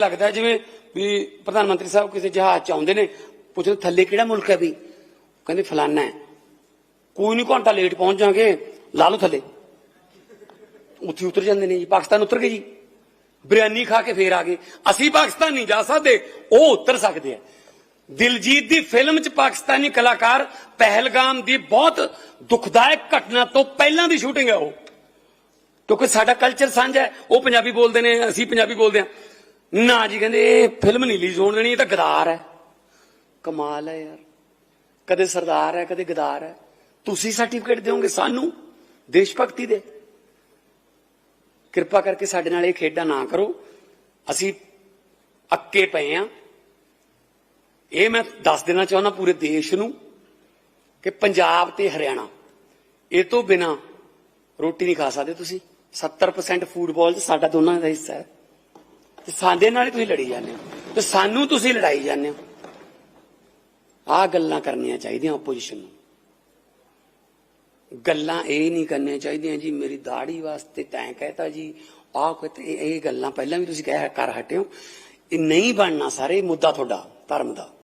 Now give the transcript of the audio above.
ਲੱਗਦਾ ਜਿਵੇਂ ਵੀ ਪ੍ਰਧਾਨ ਮੰਤਰੀ ਸਾਹਿਬ ਕਿਸੇ ਜਹਾਜ਼ ਚ ਆਉਂਦੇ ਨੇ, ਪੁੱਛਦੇ ਥੱਲੇ ਕਿਹੜਾ ਮੁਲਕ ਹੈ ਵੀ? ਕਹਿੰਦੇ ਫਲਾਨਾ ਹੈ। ਕੋਈ ਨਹੀਂ ਘੰਟਾ ਲੇਟ ਪਹੁੰਚ ਜਾਾਂਗੇ ਲਾ ਲਓ ਥੱਲੇ। ਉੱਥੇ ਉਤਰ ਜਾਂਦੇ ਨੇ ਜੀ, ਪਾਕਿਸਤਾਨ ਉਤਰ ਗਏ ਜੀ। ਬਿਰਿਆਨੀ ਖਾ ਕੇ ਫੇਰ ਆ ਗਏ। ਅਸੀਂ ਪਾਕਿਸਤਾਨ ਨਹੀਂ ਜਾ ਸਕਦੇ, ਉਹ ਉਤਰ ਸਕਦੇ ਆ। ਦਿਲਜੀਤ ਦੀ ਫਿਲਮ 'ਚ ਪਾਕਿਸਤਾਨੀ ਕਲਾਕਾਰ ਪਹਿਲਗਾਮ ਦੀ ਬਹੁਤ ਦੁਖਦਾਇਕ ਘਟਨਾ ਤੋਂ ਪਹਿਲਾਂ ਦੀ ਸ਼ੂਟਿੰਗ ਹੈ ਉਹ। ਕਿਉਂਕਿ ਸਾਡਾ ਕਲਚਰ ਸਾਂਝਾ ਹੈ, ਉਹ ਪੰਜਾਬੀ ਬੋਲਦੇ ਨੇ, ਅਸੀਂ ਪੰਜਾਬੀ ਬੋਲਦੇ ਹਾਂ। ਨਾ ਜੀ ਕਹਿੰਦੇ, ਇਹ ਫਿਲਮ ਨਹੀਂ ਰਿਲੀਜ਼ ਹੋਣ ਦੇਣੀ, ਇਹ ਤਾਂ ਗਦਾਰ ਹੈ। ਕਮਾਲ ਹੈ ਯਾਰ। ਕਦੇ ਸਰਦਾਰ ਹੈ, ਕਦੇ ਗਦਾਰ ਹੈ। ਤੁਸੀਂ ਸਰਟੀਫਿਕੇਟ ਦਿਓਗੇ ਸਾਨੂੰ, ਦੇਸ਼ ਭਗਤੀ ਦੇ। ਕਿਰਪਾ ਕਰਕੇ ਸਾਡੇ ਨਾਲ ਇਹ ਖੇਡਾਂ ਨਾ ਕਰੋ। ਅਸੀਂ ਅੱਕੇ ਪਏ ਆ ਇਹ ਮੈਂ ਦੱਸ ਦੇਣਾ ਚਾਹੁੰਦਾ ਪੂਰੇ ਦੇਸ਼ ਨੂੰ ਕਿ ਪੰਜਾਬ ਤੇ ਹਰਿਆਣਾ, ਇਹ ਤੋਂ ਬਿਨਾ ਰੋਟੀ ਨਹੀਂ ਖਾ ਸਕਦੇ ਤੁਸੀਂ। 70% ਫੂਟਬਾਲ 'ਚ ਸਾਡਾ ਦੋਨਾਂ ਦਾ ਹਿੱਸਾ ਹੈ। ਤੇ ਸਾਡੇ ਨਾਲ ਹੀ ਤੁਸੀਂ ਲੜੀ ਜਾਂਦੇ ਹੋ। ਤੇ ਸਾਨੂੰ ਤੁਸੀਂ ਲੜਾਈ ਜਾਂਦੇ ਹੋ। ਆਹ ਗੱਲਾਂ ਕਰਨੀਆਂ ਚਾਹੀਦੀਆਂ ਆਪੋਜੀਸ਼ਨ ਨੂੰ। ਗੱਲਾਂ ਇਹ ਨਹੀਂ ਕਰਨੀਆਂ ਚਾਹੀਦੀਆਂ ਜੀ, ਮੇਰੀ ਦਾੜੀ ਵਾਸਤੇ ਤੈਂ ਕਹਿਤਾ ਜੀ। ਆਹ ਕਹਤੇ ਇਹ ਇਹ ਗੱਲਾਂ ਪਹਿਲਾਂ ਵੀ ਤੁਸੀਂ ਕਹਿ ਕਰ ਹਟਿਓ ਇਹ ਨਹੀਂ ਬਣਨਾ ਸਾਰੇ ਮੁੱਦਾ ਤੁਹਾਡਾ, ਧਰਮ ਦਾ।